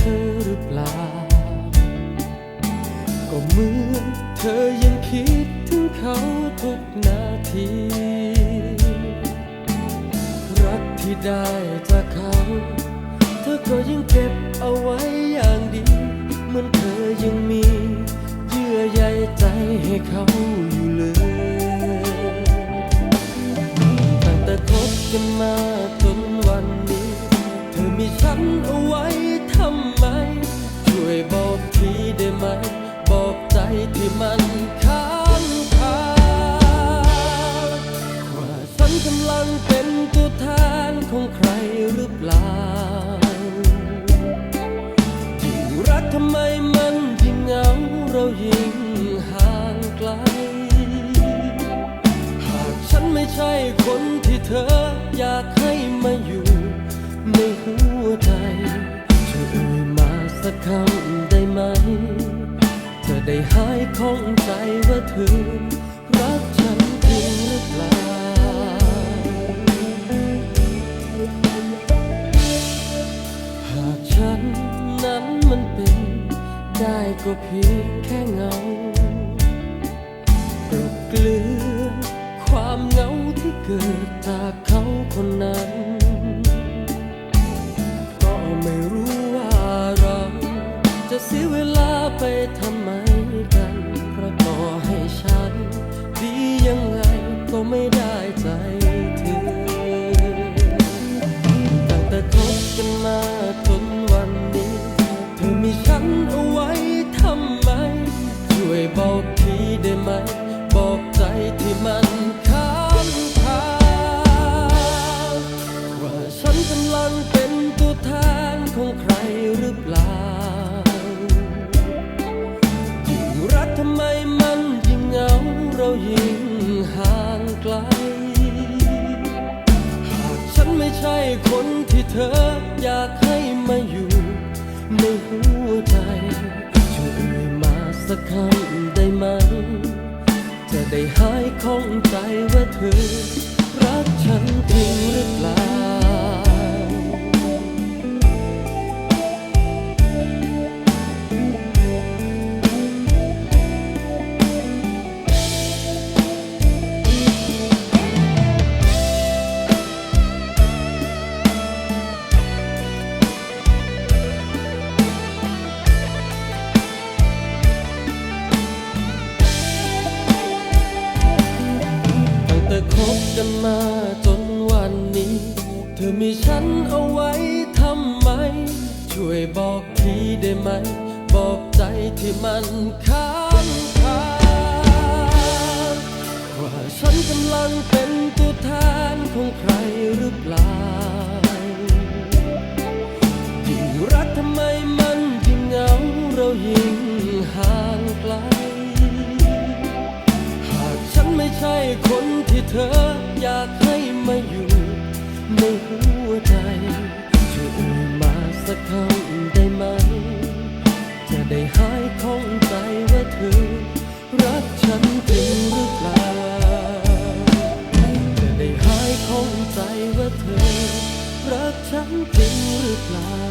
ธอหรือเปล่า ก็เหมือนเธอยังคิดถึงเขาทุกนาที รักที่ได้จากเขา เธอก็ยังเก็บเอาไว้อย่างดี เหมือนเธอยังมีเยื่อใยใจให้เขาอยู่เลย ตั้งแต่คบกันมาำลังเป็นตัวแทนของใครหรือเปล่ายิ่งรักทำไมมันยิ่งเหงาเรายิ่งห่างไกล หากฉันไม่ใช่คนที่เธออยากให้มาอยู่ในหัวใจช่วยเอ่ยมาสักคำได้ไหม เธอได้หายข้องใจว่าเธอรักฉันจริงหรือเปล่า ก็เพียงแค่เงาปลบเกลือความเหงาที่เกิดจากเขาคนนั้น ก็ไม่รู้ว่าเราจะเสียเวลา หรือเปล่ายิ่งรักทำไมมันยิ่งเหงาเรายิ่งห่างไกล หากฉันไม่ใช่คนที่เธออยากให้มาอยู่ในหัวใจช่วยเอ่ยมาสักคำได้ไหม จะได้หายข้องใจว่าเธอ กันมาจนวันนี้ เธอมีฉันเอาไว้ทำไม ช่วยบอกทีได้ไหม บอกใจที่มันค้างคาว่าฉันกำลังเป็นตัวแทนของใครหรือเปล่า ไม่ใช่คนที่เธออยากให้มาอยู่ในหัวใจช่วยเอ่ยมาสักคำได้ไหม จะได้หายข้องใจว่าเธอ รักฉันจริงหรือเปล่า จะได้หายข้องใจว่าเธอ รักฉันจริงหรือเปล่า